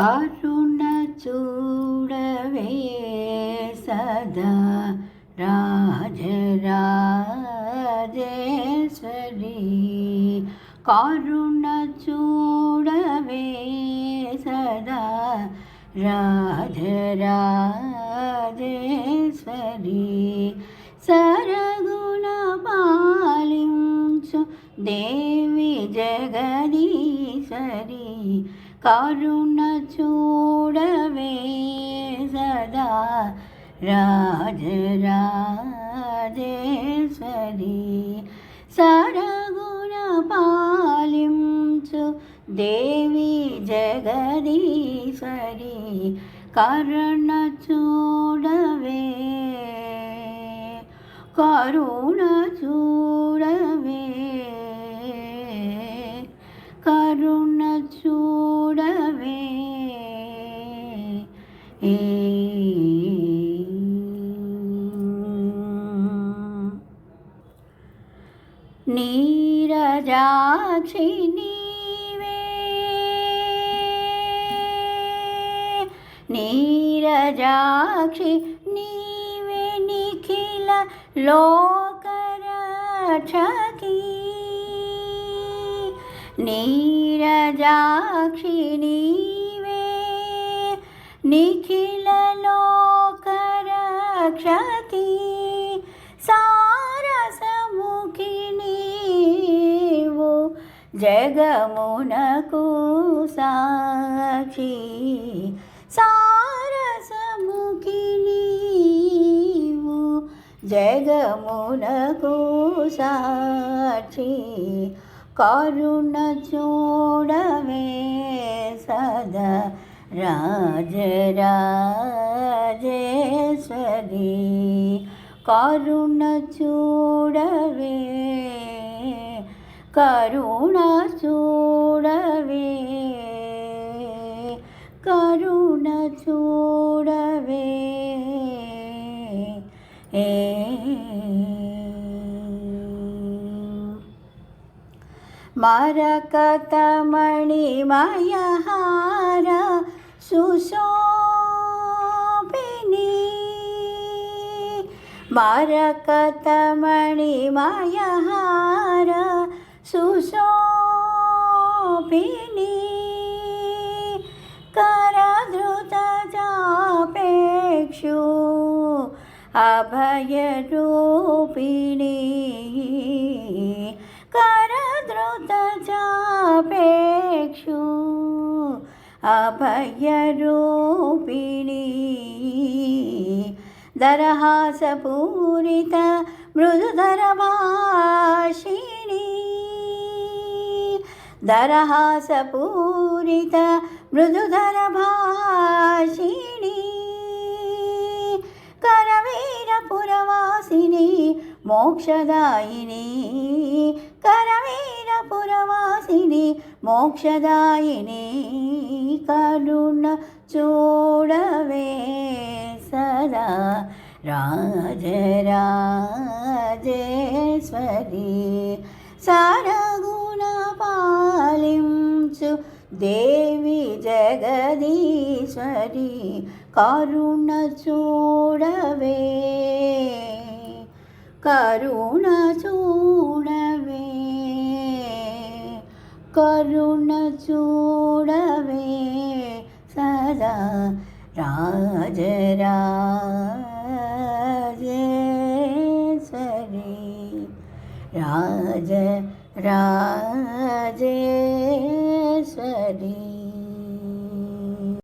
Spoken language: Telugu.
కరుణ చూడవే సదా రాజరాజేశ్వరి. కరుణ చూడవే సదా రాజరాజేశ్వరి. సరగుణ పాలించు దేవి జగదీశ్వరి. కరుణ చూడవే సదా రాజరాజేశ్వరి సరగుణ పాలించు దేవి జగదీశ్వరి కరుణ చూడవే కరుణ చూడవే నీరజాక్షి నీవే నీరజాక్షి నీవే నిఖిల లోకరక్షకి నీరజాక్షి నీవే నిఖిల లోకరక్షకి జగమునకు సాక్షి. సారసముఖిని జగమునకు సాక్షి. కరుణ చూడవే సదా రాజరాజేశ్వరి. కరుణ చూడవే കരുണ ചൂടവേ കരുണ ചൂടവേ മരകതമണിമയഹാര സുശോഭിനി. മരകതമണിമയഹാര സുശോഭിനി കരദ്രുതജാപേക്ഷു അഭയരൂപിണി കരദ്രുതജാപേക്ഷു अभयरूपिणी दरहासपूरित मृदुधरभाषिणी దరహాసపూరిత మృదుధర భాషిణి కరవీరపురవాసిని మోక్షదాయిని కరవీరపురవాసిని మోక్షదాయిని కరుణ చూడవే సదా రాజరాజేశ్వరి సారా పాలించు దేవి జగదీశ్వరి కరుణ చూడవే కరుణ చూడవే కరుణ చూడవే సదా రాజరాజేశ్వరి రాజ രാജേശ്വരി.